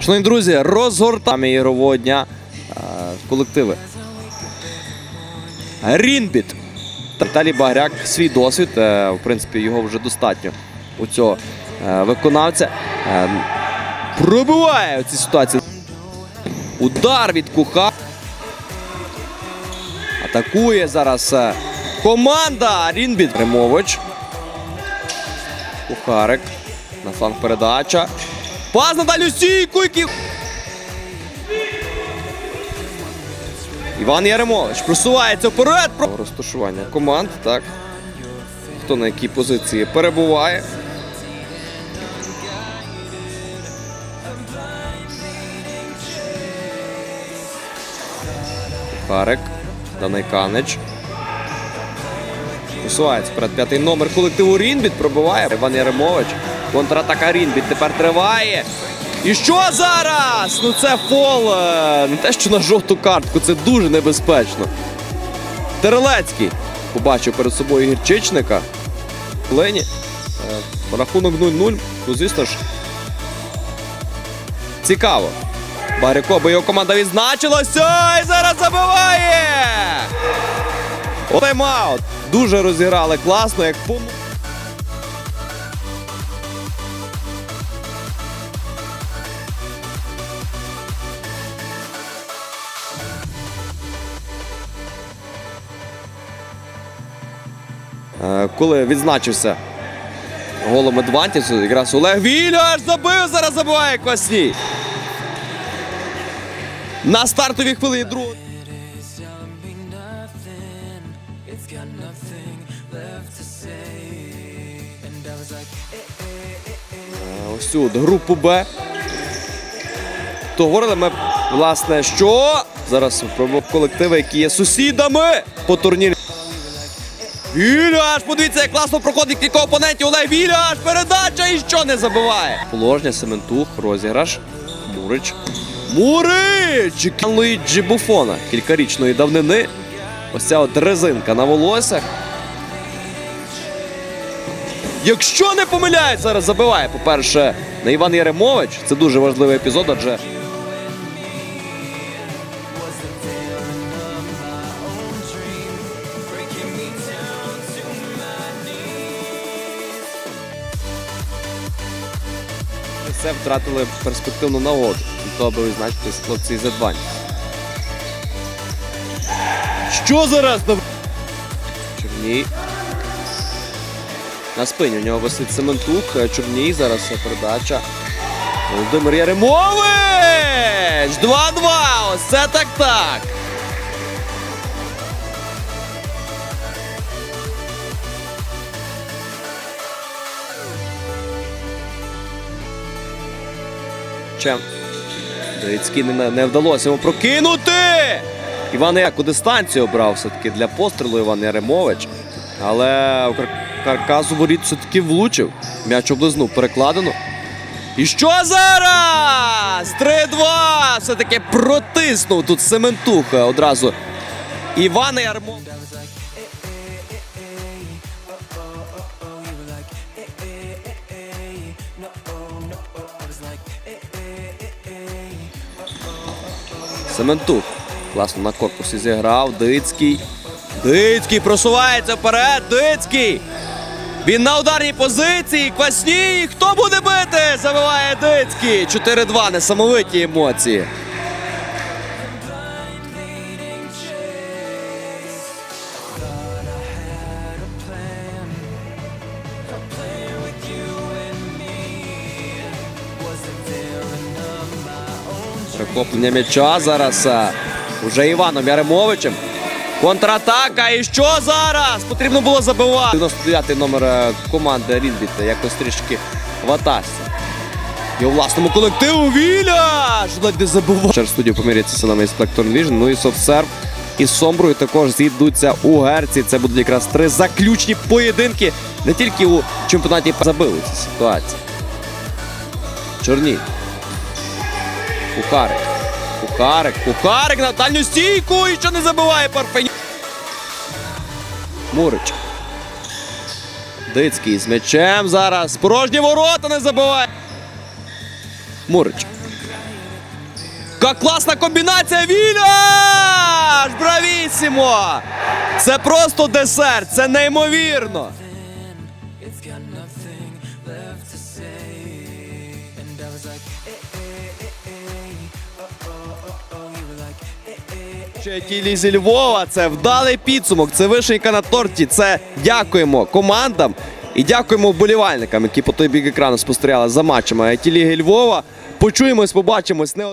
Шановні друзі, розгортаємо ігрового дня е, колективи. Рінбіт. Віталій Багряк свій досвід. е, В принципі, його вже достатньо у цього е, виконавця. Пробиває у цій ситуації. Удар від Куха. Атакує зараз команда Рінбіт. Римович. Кухарик. На фланг передача. Пас на дальню стійку. Іван Яремович просувається вперед. Розташування команд, так. Хто на якій позиції перебуває. Кухарик. Данайканич. Просувається вперед п'ятий номер колективу Рінбіт пробиває. Іван Яремович. Контратака Рінбіт тепер триває. І що зараз? Ну це фол. е, Не те, що на жовту картку, це дуже небезпечно. Терелецький побачив перед собою гірчичника. Лені. Е, Рахунок 0-0. Ну, звісно ж. Цікаво. Баряко, бо його команда відзначилася і зараз забиває! Тайм-аут. Дуже розіграли класно, як пом... Коли відзначився голом Адвантісу, якраз Олег Віляш забив, зараз забиває Квасній. На стартовій хвилині eh, eh. Ось от групу Б. То говорили ми, власне, що зараз про колективи, які є сусідами по турнірі. Віляш! Подивіться, як класно проходить кілька опонентів. Олег Віляш! Передача і що не забиває. Положення, Сементух, розіграш. Мурич. Мурич! Луїджі Буфона. Кількарічної давнини. Ось ця от резинка на волоссях. Якщо не помиляють, зараз забиває. По-перше, на Іван Яремович. Це дуже важливий епізод, адже це втратили перспективну нагоду. Аби визначитись хлопці із Адвань. Що зараз? Чорній. На спині у нього висить Сементук. Чорній. Зараз передача. Володимир Яремович! 2-2! Ось це так так! Чем? Дорицький не, не вдалося йому прокинути! Іван Яку дистанцію обрав все-таки для пострілу Іван Яремович. Але у Кар- воріт все-таки влучив. М'яч облизнув перекладено. І що зараз? 3-2! Все-таки протиснув тут Сементуха одразу. Іван Ярмов. Сементух. Класно на корпусі зіграв. Дицький. Дицький просувається вперед. Дицький. Він на ударній позиції. Квасній. Хто буде бити? Забиває Дицький. 4-2. Несамовиті емоції. Перехоплення м'яча зараз. Уже Іваном Яремовичем. Контратака. І що зараз? Потрібно було забивати. 99-й номер е, команди Рінбіт. Якось трішки в. І у власному колективу Віляш! Ледь не забував. Через студію поміряться силами із Spectrum Vision. Ну і софтсерв із Сомброю також зійдуться у герці. Це будуть якраз три заключні поєдинки. Не тільки у чемпіонаті забили ці ситуації. Чорні. Кухарик. Кухарик. Кухарик на дальню стійку і що не забиває Парфенюк. Мурич. Дицький з м'ячем зараз. Порожні ворота не забиває. Мурич. Яка класна комбінація! Віляш! Бравісімо! Це просто десерт, це неймовірно. Eh. Тілі зі Львова, це вдалий підсумок, це вишенька на торті. Це дякуємо командам і дякуємо вболівальникам, які по той бік екрану спостерігали за матчами. Ті Ліги Львова. Почуємось, побачимось не